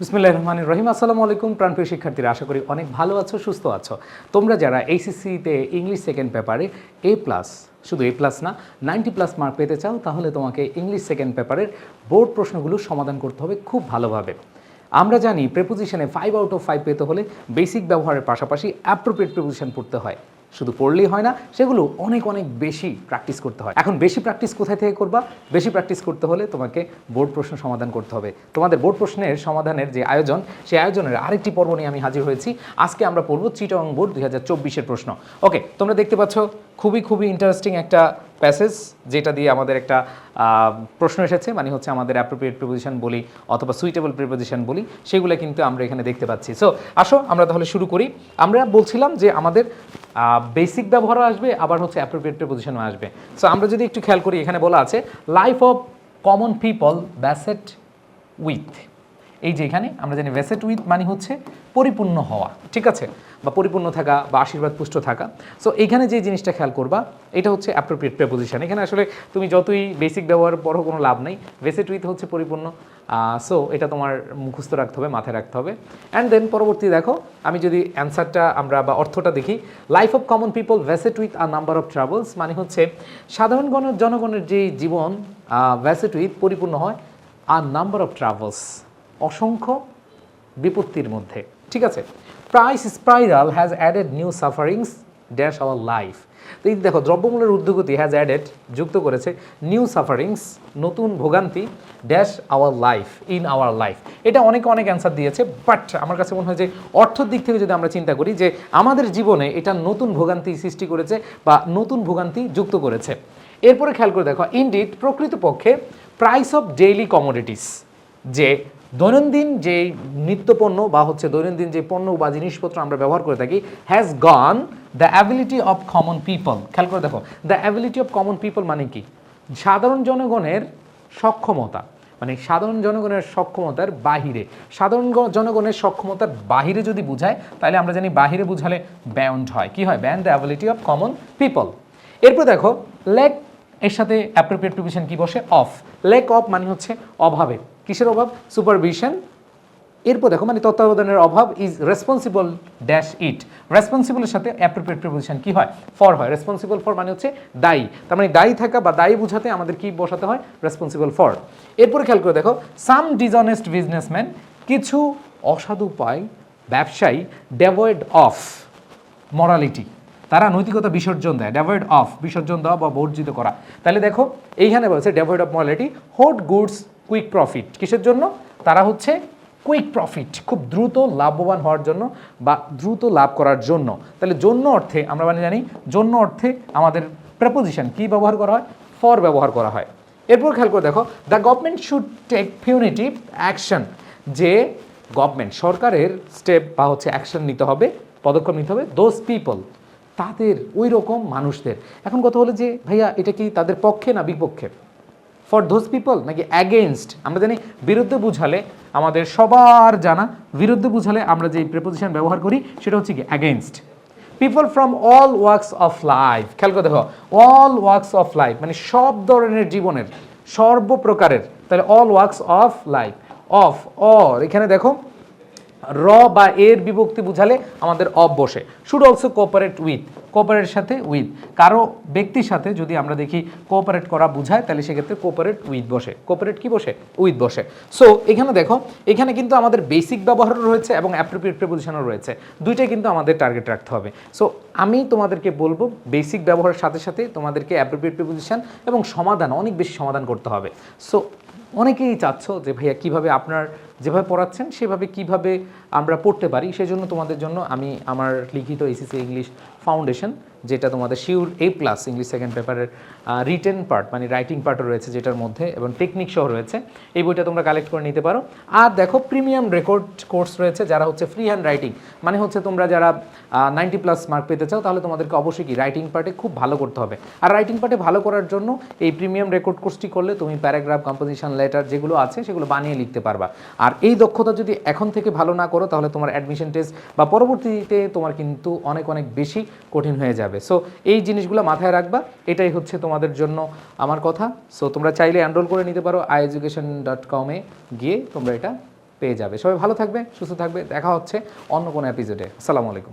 বিসমিল্লাহ রহমান রহিম। আসসালামু আলাইকুম, প্রাণপ্রিয় শিক্ষার্থীরা, আশা করি অনেক ভালো আছো, সুস্থ আছো। তোমরা যারা এইচএসসিতে ইংলিশ সেকেন্ড পেপারে এ প্লাস শুধু এ প্লাস না নাইনটি প্লাস মার্ক পেতে চাও, তাহলে তোমাকে ইংলিশ সেকেন্ড পেপারের বোর্ড প্রশ্নগুলো সমাধান করতে হবে খুব ভালোভাবে। আমরা জানি প্রেপোজিশনে ফাইভ আউট অফ ফাইভ পেতে হলে বেসিক ব্যবহারের পাশাপাশি অ্যাপ্রোপ্রিয়েট প্রেপোজিশন পড়তে হয়। শুধু পড়লেই হয় না, সেগুলো অনেক অনেক বেশি প্র্যাকটিস করতে হয়। এখন বেশি প্র্যাকটিস কোথায় থেকে করবা? বেশি প্র্যাকটিস করতে হলে তোমাকে বোর্ড প্রশ্ন সমাধান করতে হবে। তোমাদের বোর্ড প্রশ্নের সমাধানের যে আয়োজন, সেই আয়োজনের আরেকটি পর্ব নিয়ে আমি হাজির হয়েছি। আজকে আমরা পড়ব চিটং বোর্ড দুই হাজার প্রশ্ন। ওকে তোমরা দেখতে পাচ্ছ, খুবই খুবই ইন্টারেস্টিং একটা প্যাসেজ যেটা দিয়ে আমাদের একটা প্রশ্ন এসেছে মানে হচ্ছে আমাদের অ্যাপ্রোপ্রিয়েট প্রিপোজিশন বলি অথবা সুইটেবল প্রিপোজিশন বলি, সেগুলো কিন্তু আমরা এখানে দেখতে পাচ্ছি। সো আসো, আমরা তাহলে শুরু করি। আমরা বলছিলাম যে আমাদের বেসিক ব্যবহারও আসবে, আবার হচ্ছে অ্যাপ্রোপ্রিয়েট প্রিপোজিশনও আসবে। সো আমরা যদি একটু খেয়াল করি, এখানে বলা আছে life of common people beset with এই যে এখানে, আমরা জানি ভেসেট উইথ মানে হচ্ছে পরিপূর্ণ হওয়া, ঠিক আছে? বা পরিপূর্ণ থাকা, বা আশীর্বাদ পুষ্ট থাকা। সো এখানে যে জিনিসটা খেয়াল করবা, এটা হচ্ছে অ্যাপ্রোপ্রিয়েট প্রেপোজিশন এখানে আসলে তুমি যতই বেসিক ব্যবহার পরও কোনো লাভ নেই, ভেসেট উইথ হচ্ছে পরিপূর্ণ। সো এটা তোমার মুখস্থ রাখতে হবে, মাথায় রাখতে হবে। অ্যান্ড দেন পরবর্তী দেখো, আমি যদি অ্যান্সারটা আমরা বা অর্থটা দেখি life of common people beset with a number of travails মানে হচ্ছে সাধারণ গণ, জনগণের যে জীবন ভেসেট উইথ পরিপূর্ণ হয়, আর নাম্বার অফ ট্রাভেলস অসংখ্য বিপত্তির মধ্যে। ঠিক আছে? Price spiral has added new sufferings dash our life তো এই দেখো, দ্রব্যমূল্যের ঊর্ধ্বগতি হ্যাজ অ্যাডেড যুক্ত করেছে নিউ সাফারিংস নতুন ভোগান্তি dash our life in our life এটা অনেকে অনেক অ্যান্সার দিয়েছে বাট আমার কাছে মনে হয় যে অর্থের দিক থেকে যদি আমরা চিন্তা করি যে আমাদের জীবনে এটা নতুন ভোগান্তি সৃষ্টি করেছে বা নতুন ভোগান্তি যুক্ত করেছে। এরপরে খেয়াল করে দেখো ইনডিড প্রকৃতপক্ষে প্রাইস অফ ডেইলি কমোডিটিস যে দৈনন্দিন যে নিত্যপণ্য বা হচ্ছে দৈনন্দিন যে পণ্য বা জিনিসপত্র আমরা ব্যবহার করে থাকি has gone the ability of common people খেয়াল করে দেখো the ability of common people মানে কি? সাধারণ জনগণের সক্ষমতা মানে সাধারণ জনগণের সক্ষমতার বাহিরে। সাধারণ জনগণের সক্ষমতার বাহিরে যদি বুঝায়, তাহলে আমরা জানি বাহিরে বুঝালে ব্যান্ড হয়। কি হয়? Beyond the ability of common people এরপর দেখো লেক এর সাথে অ্যাপ্রোপ্রিয়েট প্রিভিশন কি বসে? অফ লেক অফ মানে হচ্ছে অভাবে। কিসের অভাব? সুপারভিশন এরপর দেখো মানে তত্ত্বাবধানের অভাব ইজ রেসপন্সিবল ড্যাশ ইট রেসপন্সিবলের সাথে অ্যাপ্রোপ্রিয়েট প্রিপোজিশন কি হয়? ফর হয়। রেসপন্সিবল ফর মানে হচ্ছে দায়ী। তার মানে দায়ী থাকা বা দায়ী বোঝাতে আমাদের কি বসাতে হয়? রেসপন্সিবল ফর এরপরে খেয়াল করে দেখো সাম ডিজনেস্ট বিজনেসম্যান কিছু অসাধু পায় ব্যবসায়ী ডেভয়েড অফ মরালিটি তারা নৈতিকতা বিসর্জন দেয় ডেভয়েড অফ বিসর্জন দেওয়া বা বর্জিত করা। তাহলে দেখো, এইখানে বলছে devoid of morality hoard goods quick profit কিসের জন্য? তারা হচ্ছে কুইক প্রফিট খুব দ্রুত লাভবান হওয়ার জন্য বা দ্রুত লাভ করার জন্য। তাহলে জন্য অর্থে, আমরা মানে জানি, জন্য অর্থে আমাদের প্রেপোজিশন কি ব্যবহার করা হয়? ফর ব্যবহার করা হয়। এরপর খেয়াল করে দেখো the government should take punitive action যে গভর্নমেন্ট সরকারের স্টেপ বা হচ্ছে অ্যাকশন নিতে হবে, পদক্ষেপ নিতে হবে দোজ পিপল তাদের ওই রকম মানুষদের। এখন কথা হলো যে, ভাইয়া, এটা কি তাদের পক্ষে না বিপক্ষে? ফর দোজ পিপল নাকি অ্যাগেনস্ট আমরা জানি বিরুদ্ধে বুঝালে আমাদের সবার জানা, বিরুদ্ধে বুঝালে আমরা যে প্রেপোজিশন ব্যবহার করি, সেটা হচ্ছে কি against people from all walks of life খেয়াল করে দেখো অল ওয়ার্কস অফ লাইফ মানে সব ধরনের জীবনের, সর্বপ্রকারের, তাহলে all walks of life of or এখানে দেখো র বা এর বিভক্তি বুঝালে আমাদের অফ বসে। Should also cooperate with cooperate সাথে উইথ কারও ব্যক্তির সাথে যদি আমরা দেখি কোঅপারেট করা বুঝায়, তাহলে সেক্ষেত্রে কোঅপারেট উইথ বসে। কোঅপারেট কি বসে? উইথ বসে। সো এখানে দেখো, এখানে কিন্তু আমাদের বেসিক ব্যবহারও রয়েছে এবং অ্যাপ্রোপ্রিয়েট প্রেপোজিশনও রয়েছে। দুইটাই কিন্তু আমাদের টার্গেট রাখতে হবে। সো আমি তোমাদেরকে বলব বেসিক ব্যবহারের সাথে সাথে তোমাদেরকে অ্যাপ্রোপ্রিয়েট প্রিপোজিশন এবং সমাধান, অনেক বেশি সমাধান করতে হবে। সো অনেকেই চাচ্ছ যে, ভাইয়া, কীভাবে আপনার যেভাবে পড়াচ্ছেন, সেভাবে কীভাবে আমরা পড়তে পারি, সেজন্য তোমাদের জন্য আমি আমার লিখিত এসিসি ইংলিশ ফাউন্ডেশন যেটা তোমাদের sure A plus English second পেপারের রিটেন পার্ট মানে রাইটিং পার্টও রয়েছে যেটার মধ্যে, এবং টেকনিক সহ রয়েছে। এই বইটা তোমরা কালেক্ট করে নিতে পারো। আর দেখো প্রিমিয়াম রেকর্ড কোর্স রয়েছে যারা হচ্ছে ফ্রি হ্যান্ড রাইটিং মানে হচ্ছে তোমরা যারা নাইনটি প্লাস মার্ক পেতে চাও, তাহলে তোমাদেরকে অবশ্যই কি রাইটিং পার্টে খুব ভালো করতে হবে। আর রাইটিং পার্টে ভালো করার জন্য এই প্রিমিয়াম রেকর্ড কোর্সটি করলে তুমি প্যারাগ্রাফ কম্পোজিশন লেটার যেগুলো আছে, সেগুলো বানিয়ে লিখতে পারবা। আর এই দক্ষতা যদি এখন থেকে ভালো না করো, তাহলে তোমার অ্যাডমিশন টেস্ট বা পরবর্তীতে তোমার কিন্তু অনেক অনেক বেশি কঠিন হয়ে যাবে। সো এই জিনিসগুলো মাথায় রাখবা, এটাই হচ্ছে তোমাদের জন্য আমার কথা। সো তোমরা চাইলে অ্যানরোল করে নিতে পারো আই এডুকেশন ডট কমে গিয়ে তোমরা এটা পেয়ে যাবে। সবাই ভালো থাকবে, সুস্থ থাকবে, দেখা হচ্ছে অন্য কোনো এপিসোডে আসসালামু আলাইকুম।